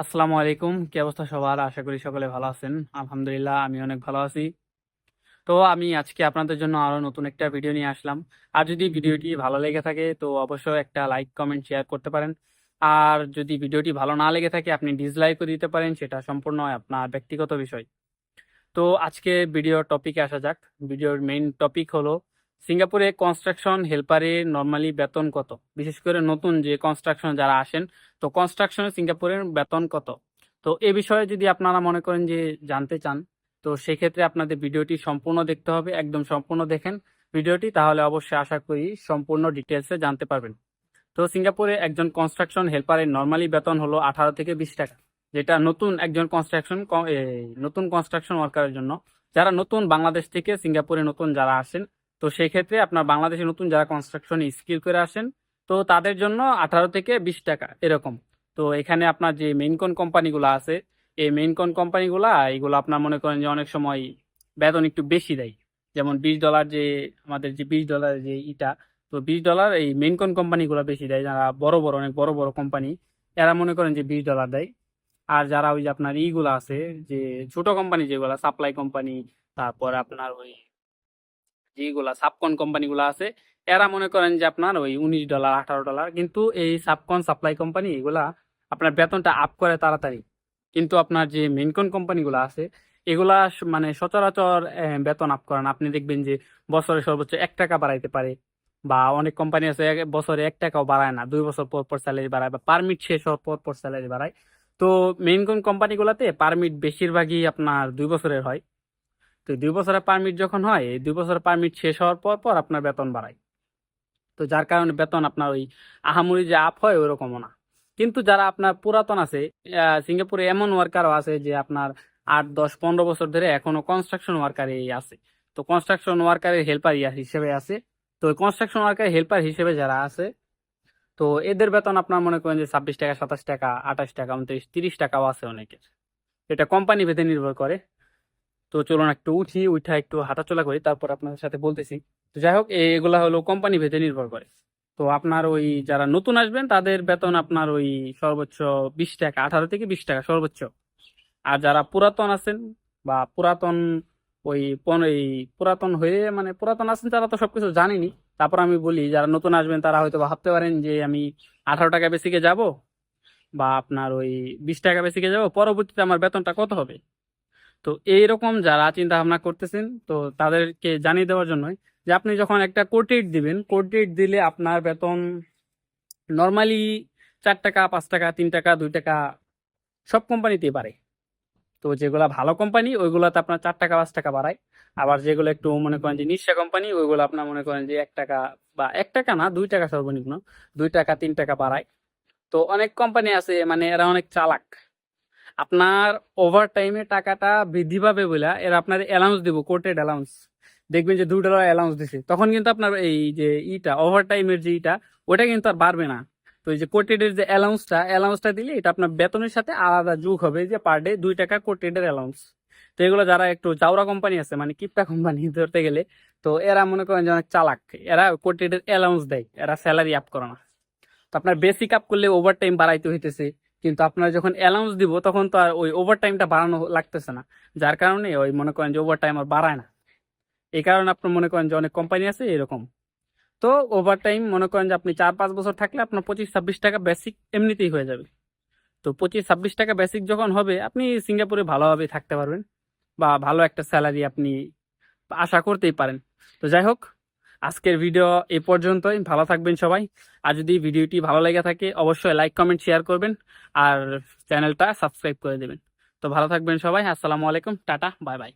আসসালামু আলাইকুম। কি অবস্থা সবার? আশা করি সকলে ভালো আছেন। আলহামদুলিল্লাহ, আমি অনেক ভালো আছি। তো আমি আজকে আপনাদের জন্য আরও নতুন একটা ভিডিও নিয়ে আসলাম। আর যদি ভিডিওটি ভালো লেগে থাকে, তো অবশ্যই একটা লাইক, কমেন্ট, শেয়ার করতে পারেন। আর যদি ভিডিওটি ভালো না লেগে থাকে, আপনি ডিসলাইকও দিতে পারেন, সেটা সম্পূর্ণ আপনার ব্যক্তিগত বিষয়। তো আজকে ভিডিওর টপিকে আসা যাক। ভিডিওর মেইন টপিক হলো সিঙ্গাপুরে কনস্ট্রাকশন হেল্পারের নর্মালি বেতন কত? বিশেষ করে নতুন যে কনস্ট্রাকশন যারা আসেন, তো কনস্ট্রাকশনে সিঙ্গাপুরের বেতন কত? তো এ বিষয়ে যদি আপনারা মনে করেন যে জানতে চান, তো সেক্ষেত্রে আপনাদের ভিডিওটি সম্পূর্ণ দেখতে হবে, একদম সম্পূর্ণ দেখেন ভিডিওটি, তাহলে অবশ্যই আশা করি সম্পূর্ণ ডিটেলসে জানতে পারবেন। তো সিঙ্গাপুরে একজন কনস্ট্রাকশন হেল্পারের নর্মালি বেতন হলো আঠারো থেকে বিশ টাকা, যেটা নতুন একজন কনস্ট্রাকশন নতুন কনস্ট্রাকশন ওয়ার্কারের জন্য। যারা নতুন বাংলাদেশ থেকে সিঙ্গাপুরে নতুন যারা আসেন তো সেক্ষেত্রে আপনার বাংলাদেশে নতুন যারা কনস্ট্রাকশন স্কিল করে আসেন, তো তাদের জন্য আঠারো থেকে বিশ টাকা এরকম। তো এখানে আপনার যে মেইন কোন কোম্পানিগুলো আছে, এই মেইন কোন কোম্পানিগুলা এগুলো আপনার মনে করেন যে অনেক সময় বেতন একটু বেশি দেয়। যেমন বিশ ডলার যে আমাদের যে বিশ ডলার যে ইটা, তো বিশ ডলার এই মেইন কোন কোম্পানিগুলো বেশি দেয়, যারা বড় বড়, অনেক বড় বড় কোম্পানি এরা মনে করেন যে বিশ ডলার দেয়। আর যারা ওই যে আপনার ইগুলো আছে, যে ছোট কোম্পানি যেগুলো সাপ্লাই কোম্পানি তারপর আপনার ওই যেগুলা সাবকন কোম্পানিগুলো আছে, এরা মনে করেন যে আপনার ওই উনিশ ডলার আঠারো ডলার কিন্তু এই সাবকন সাপ্লাই কোম্পানি এগুলা আপনার বেতনটা আপ করে তাড়াতাড়ি। কিন্তু আপনার যে মেনকন কোম্পানিগুলো আছে, এগুলা মানে সচরাচর বেতন আপ করেন আপনি দেখবেন যে বছরে সর্বোচ্চ এক টাকা বাড়াইতে পারে বা অনেক কোম্পানি আছে বছরে এক টাকাও বাড়ায় না। দুই বছর পর পর স্যালারি বাড়ায় বা পারমিট শেষ হওয়ার পর পর স্যালারি বাড়ায়। তো মেইন কোন কোম্পানিগুলোতে পারমিট বেশিরভাগই আপনার দুই বছরের হয়। তো দুই বছরের পারমিট যখন হয়, এই দুই বছরের পারমিট শেষ হওয়ার পর পর আপনার বেতন বাড়ায়। তো যার কারণে বেতন আপনার ওই আহামরি যে আপ হয়, ওরকমও না। কিন্তু যারা আপনার পুরাতন আছে সিঙ্গাপুরে এমন ওয়ার্কারও আছে যে আপনার আট, দশ, পনেরো বছর ধরে এখনও কনস্ট্রাকশন ওয়ার্কারে আছে। তো কনস্ট্রাকশন ওয়ার্কারের হেল্পার হিসেবে আছে। তো কনস্ট্রাকশন ওয়ার্কারের হেল্পার হিসেবে যারা আছে, তো এদের বেতন আপনার মনে করেন যে ছাব্বিশ টাকা, সাতাশ টাকা, আঠাশ টাকা, উনত্রিশ, তিরিশ টাকাও আছে অনেকের। এটা কোম্পানি ভেদে নির্ভর করে। তো চলুন একটু উঠি, উঠা একটু হাঁটাচলা করি, তারপর আপনাদের সাথে বলতেছি। তো যাই হোক, এগুলা হলো কোম্পানি ভেদে নির্ভর করে। তো আপনার ওই যারা নতুন আসবেন, তাদের বেতন আপনার ওই সর্বোচ্চ বিশ টাকা, আঠারো থেকে বিশ টাকা সর্বোচ্চ। আর যারা পুরাতন আছেন বা পুরাতন ওই এই পুরাতন হয়ে মানে পুরাতন আছেন তারা তো সবকিছু জানেনি তারপর আমি বলি, যারা নতুন আসবেন তারা হয়তো ভাবতে পারেন যে আমি আঠারো টাকা বেসিকে যাব? বা আপনার ওই বিশ টাকা বেসিকে যাব? পরবর্তীতে আমার বেতনটা কত হবে? তো এইরকম যারা চিন্তা ভাবনা করতেছেন, তো তাদেরকে জানিয়ে দেওয়ার জন্যই যে আপনি যখন একটা কোটেট দিবেন কোটেট দিলে আপনার বেতন নর্মালি চার টাকা, পাঁচ টাকা, তিন টাকা, দুই টাকা সব কোম্পানিতেই পারে তো যেগুলা ভালো কোম্পানি ওইগুলোতে আপনার চার টাকা, পাঁচ টাকা বাড়ায়। আবার যেগুলো একটু মনে করেন যে নিঃস্বা কোম্পানি ওইগুলো আপনার মনে করেন যে এক টাকা বা এক টাকা না, দুই টাকা সর্বনিম্ন, দুই টাকা, তিন টাকা বাড়ায়। তো অনেক কোম্পানি আছে মানে এরা অনেক চালাক। আপনার ওভার টাইমে টাকাটা বৃদ্ধি পাবে বলে এরা আপনার অ্যালাউন্স দিব কোর্টেড অ্যালাউন্স দেখবেন যে দুই ডলার অ্যালাউন্স দিছে। তখন কিন্তু আপনার এই যে ইটা ওভার টাইমের যে ইটা ওটা কিন্তু আর বাড়বে না। তো এই যে কোর্টেডের যে অ্যালাউন্সটা অ্যালাউন্সটা দিলে এটা আপনার বেতনের সাথে আলাদা যোগ হবে যে পার ডে দুই টাকা কোর্টেডের অ্যালাউন্স তো এগুলো যারা একটু জাউরা কোম্পানি আছে মানে কিপটা কোম্পানি ধরতে গেলে, তো এরা মনে করেন যে অনেক চালাক। এরা কোর্টেডের অ্যালাউন্স দেয়, এরা স্যালারি আপ করে না। তো আপনার বেসিক আপ করলে ওভার টাইম বাড়াইতে হইতেছে। কিন্তু আপনার যখন অ্যালাউন্স দিব, তখন তো আর ওই ওভার টাইমটা বাড়ানো লাগতেছে না। যার কারণে ওই মনে করেন যে ওভার টাইম আর বাড়ায় না। এই কারণে আপনার মনে করেন যে অনেক কোম্পানি আছে এরকম। তো ওভার টাইম মনে করেন যে আপনি চার পাঁচ বছর থাকলে আপনার পঁচিশ ছাব্বিশ টাকা বেসিক এমনিতেই হয়ে যাবে। তো পঁচিশ ছাব্বিশ টাকা বেসিক যখন হবে, আপনি সিঙ্গাপুরে ভালোভাবে থাকতে পারবেন বা ভালো একটা স্যালারি আপনি আশা করতেই পারেন। তো যাই হোক আজকের ভিডিও এ পর্যন্তই। ভালো থাকবেন সবাই। আর যদি ভিডিওটি ভালো লেগে থাকে, অবশ্যই লাইক কমেন্ট শেয়ার করবেন। আর চ্যানেলটা সাবস্ক্রাইব করে দেবেন। তো ভালো থাকবেন সবাই। আসসালামু আলাইকুম। Tata bye bye